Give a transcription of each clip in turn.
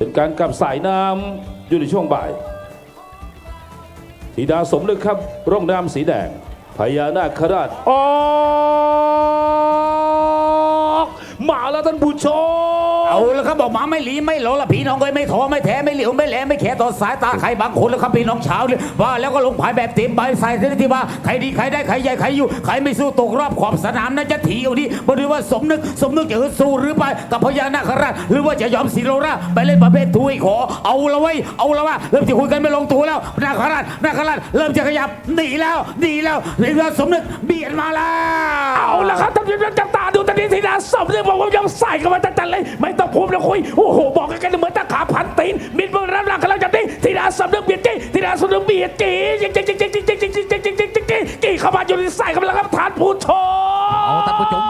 เป็นการกลับสายน้ำอยู่ในช่วงบ่ายธิดาสมนึกครับ ร่องน้ำสีแดงพญานาคราชออกมาแล้วท่านผู้ชม เอาแล้วครับบอกหมาไม่หลีไม่หลงละพี่น้องเอ้ยไม่ท้อไม่แท้ไม่เหลียวไม่แหลไม่แขต่อสายตาใครบางคนแล้วครับพี่น้องเช้าวเลยว่าแล้วก็ลงผายแบบเต็มใบใส่เส้นที่ว่าใครดีใครได้ใครใหญ่ใครอยู่ใครไม่สู้ตกรอบขอบสนามนั้นจะถีเอาดิบริว่าสมนึกสมนึกจะฮึดสู้หรือไปกับพญานาคราชหรือว่าจะยอมสีโรราไปเล่นประเภททุยขอเอาละไว้ยเอาละว่าเริ่มจะคุยกันไม่ลงตัวแล้วนาคราชนาคราชเริ่มจะขยับหนีแล้วหนีแล้วเรียกว่าสมนึกเบียดมาแล้ว ละครับท่านผู้ชมจับตาดูตอนนี้ธิดาสมนึกบอกว่ายังใส่กันมาจัดๆเลย ไม่ต้องพูดแล้วคุยโอ้โหบอกกันเหมือนตะขาพันตีนมิดเบื้อรับหลังกันแลังจะตีธิดาสมนึกเบียดจี้ธิดาสมนึกเบียดจี้จริงจริงจริงจริงจริงจริงจริงจริงจริงจริงจริงจริงจริงกี่เข้ามาอยู่ในใส่กันแล้วครับท่านผู้ชม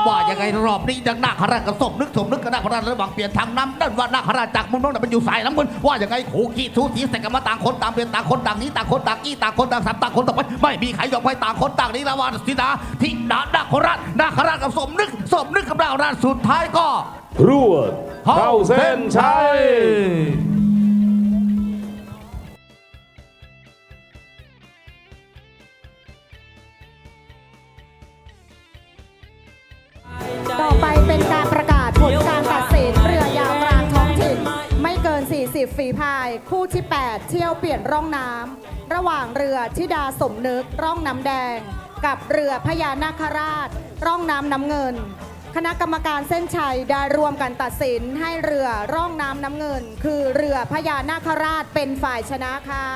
ว่ายังไงรอบนี้ดังนาคราชกับสมนึกสมนึกกับนาคราชระหว่างเปลี่ยนทางน้ำด้านว่านาคราชจากมุมโน้นนะมันอยู่สายน้ำเงินว่ายังไงโขกี้ทูสีใส่กันมาต่างคนต่างเปลี่ยนต่างคนต่างนี้ต่างคนต่างกี้ต่างคนต่างสับต่างคนต่างไปไม่มีใครยอมใครต่างคนต่างนี้ล้วว่าสิดาทิดานาคราชนาคราชกับสมนึกสมนึกกับนาคราชสุดท้ายก็รวดเข้าเส้นชัย จิบฝีพาย คู่ที่ 8 เที่ยวเปลี่ยนร่องน้ำระหว่างเรือทิดาสมนึกร่องน้ำแดง กับเรือพญานาคราช ร่องน้ำน้ำเงิน คณะกรรมการเส้นชัยได้รวมกันตัดสินให้เรือร่องน้ำน้ำเงิน คือเรือพญานาคราชเป็นฝ่ายชนะค่ะ